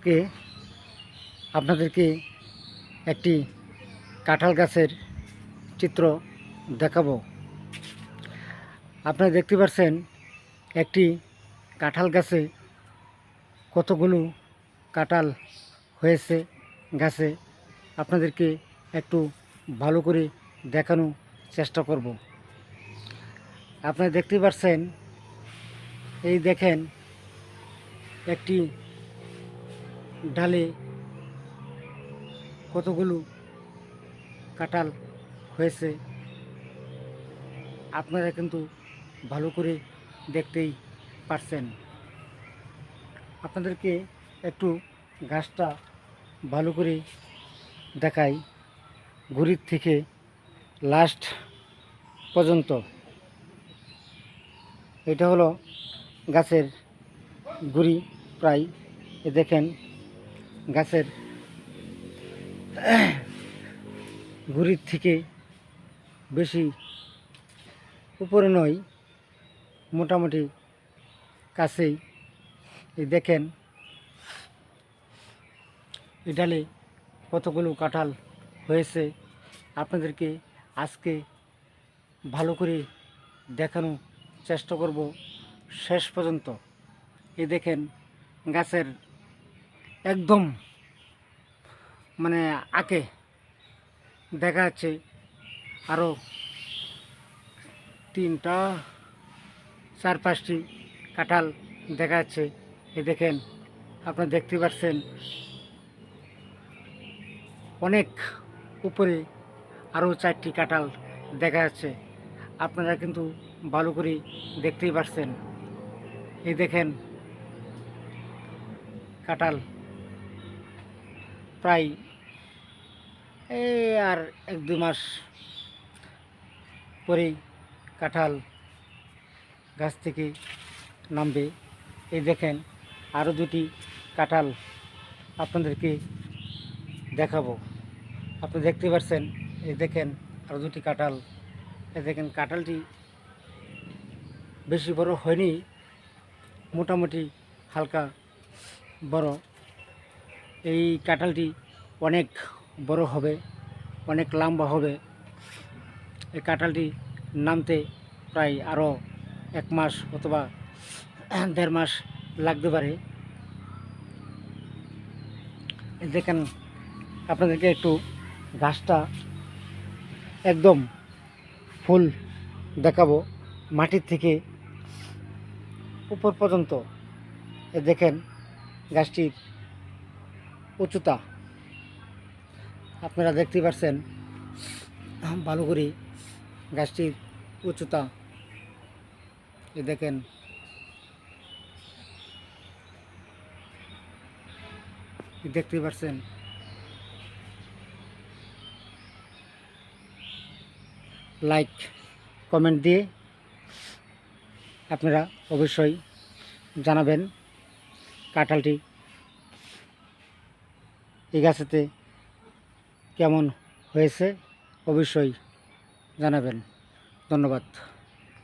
আজকে আপনাদেরকে একটি কাঁঠাল গাছের চিত্র দেখাবো। আপনারা দেখতে পাচ্ছেন একটি কাঁঠাল গাছে কতগুলো কাঁঠাল হয়েছে গাছে। আপনাদেরকে একটু ভালো করে দেখানোর চেষ্টা করব। আপনারা দেখতে পাচ্ছেন এই দেখেন একটি ডালে কতগুলো কাঁঠাল হয়েছে, আপনারা কিন্তু ভালো করে দেখতেই পারছেন। আপনাদেরকে একটু গাছটা ভালো করে দেখাই ঘুরির থেকে লাস্ট পর্যন্ত। এটা হলো গাছের গুড়ি প্রায় দেখেন। গাছের গুড়ির থেকে বেশি উপরে নয়, মোটামুটি কাছেই। এই দেখেন, এই ডালে কতগুলো কাঁঠাল হয়েছে, আপনাদেরকে আজকে ভালো করে দেখানোর চেষ্টা করব শেষ পর্যন্ত। এই দেখেন, গাছের একদম মানে আঁকে। দেখা যাচ্ছে আরও তিনটা, চার পাঁচটি কাঁঠাল দেখা যাচ্ছে। এই দেখেন, আপনারা দেখতে পাচ্ছেন অনেক উপরে আরও চারটি কাঁঠাল দেখা যাচ্ছে। আপনারা কিন্তু ভালো করে দেখতেই পাচ্ছেন এই দেখেন কাঁঠাল। প্রায় এই আর এক দু মাস পরেই কাঁঠাল গাছ থেকে নামবে। এই দেখেন আরও দুটি কাঁঠাল আপনাদেরকে দেখাবো। আপনি দেখতে পাচ্ছেন, এই দেখেন আরও দুটি কাঁঠাল। এই দেখেন কাঁঠালটি বেশি বড় হয়নি, মোটামুটি হালকা বড়। এই কাঁঠালটি অনেক বড় হবে, অনেক লম্বা হবে। এই কাঁঠালটি নামতে প্রায় আরও এক মাস অথবা দেড় মাস লাগতে পারে। দেখেন, আপনাদেরকে একটু গাছটা একদম ফুল দেখাবো মাটির থেকে উপর পর্যন্ত। দেখেন, গাছটির উচ্চতা। আপনারা দেখতে পাচ্ছেন ভালো করে গাছটির উচ্চতা। এ দেখেন। দেখতে পাচ্ছেন লাইক কমেন্ট দিয়ে আপনারা অবশ্যই জানাবেন কাঁঠালটি এই গাছেতে কেমন হয়েছে অবশ্যই জানাবেন। ধন্যবাদ।